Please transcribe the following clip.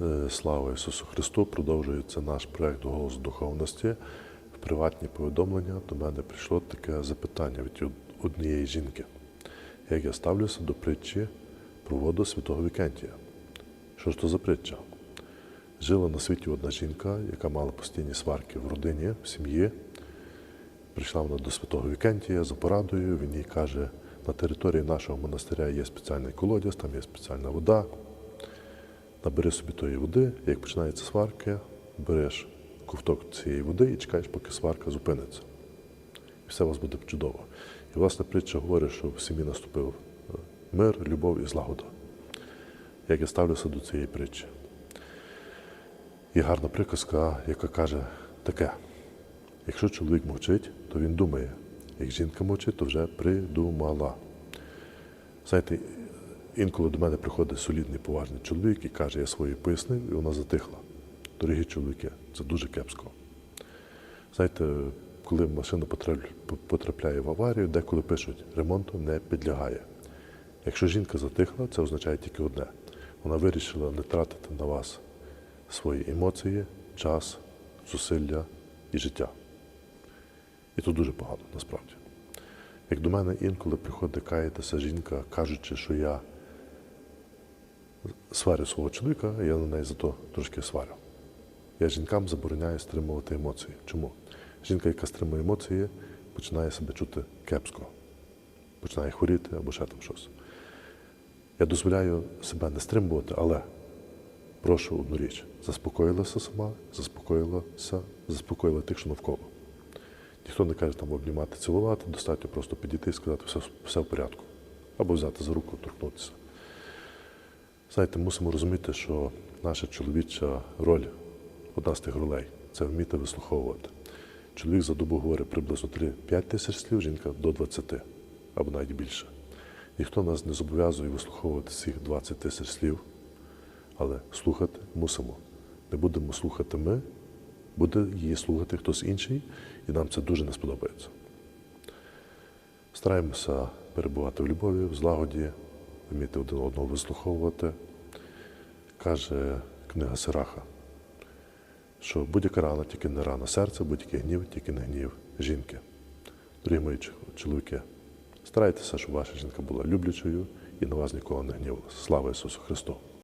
Е, Слава Ісусу Христу! Продовжується наш проект Голос духовності. В приватні повідомлення до мене прийшло таке запитання від однієї жінки. Як я ставлюся до притчі про воду святого Вікентія? Що ж то за притча? Жила на світі одна жінка, яка мала постійні сварки в родині, в сім'ї. Прийшла вона до святого Вікентія за порадою. Він їй каже, на території нашого монастиря є спеціальний колодязь, там є спеціальна вода. Набери собі тої води, як починаються сварки, береш ковток цієї води і чекаєш, поки сварка зупиниться. І все у вас буде чудово. І власне притча говорить, що в сім'ї наступив е, мир, любов і злагода. Як я ставлюся до цієї притчі? Є гарна приказка, яка каже таке: якщо чоловік мовчить, то він думає. Як жінка мовчить, то вже придумала. Знаєте, інколи до мене приходить солідний поважний чоловік і каже, я своє пояснив, і вона затихла. Дорогі чоловіки, це дуже кепсько. Знаєте, коли машина потрапляє в аварію, деколи пишуть, ремонту не підлягає. Якщо жінка затихла, це означає тільки одне. Вона вирішила не тратити на вас свої емоції, час, зусилля і життя. І це дуже погано насправді. Як до мене інколи приходить каятися жінка, кажучи, що я сварю свого чоловіка, я на неї зато трошки сварю. Я жінкам забороняю стримувати емоції. Чому? Жінка, яка стримує емоції, починає себе чути кепсько, починає хворіти або ще там щось. Я дозволяю себе не стримувати, але прошу одну річ: заспокоїлася сама, заспокоїлася, заспокоїла тих, що навколо. Ніхто не каже там обнімати, цілувати, достатньо просто підійти і сказати, все, все в порядку. Або взяти за руку, торкнутися. Знаєте, мусимо розуміти, що наша чоловіча роль, одна з тих ролей, це вміти вислуховувати. Чоловік за добу говорить приблизно 3-5 тисяч слів, жінка до 20 або навіть більше. Ніхто нас не зобов'язує вислуховувати цих 20 тисяч слів, але слухати мусимо. Не будемо слухати ми, буде її слухати хтось інший, і нам це дуже не сподобається. Стараємося перебувати в любові, в злагоді, вміти один одного вислуховувати. Каже книга Сираха, що будь-яка рана тільки не рана серця, будь-який гнів, тільки не гнів жінки. Дорогі мої чоловіки, старайтеся, щоб ваша жінка була люблячою і на вас ніколи не гнівалася. Слава Ісусу Христу!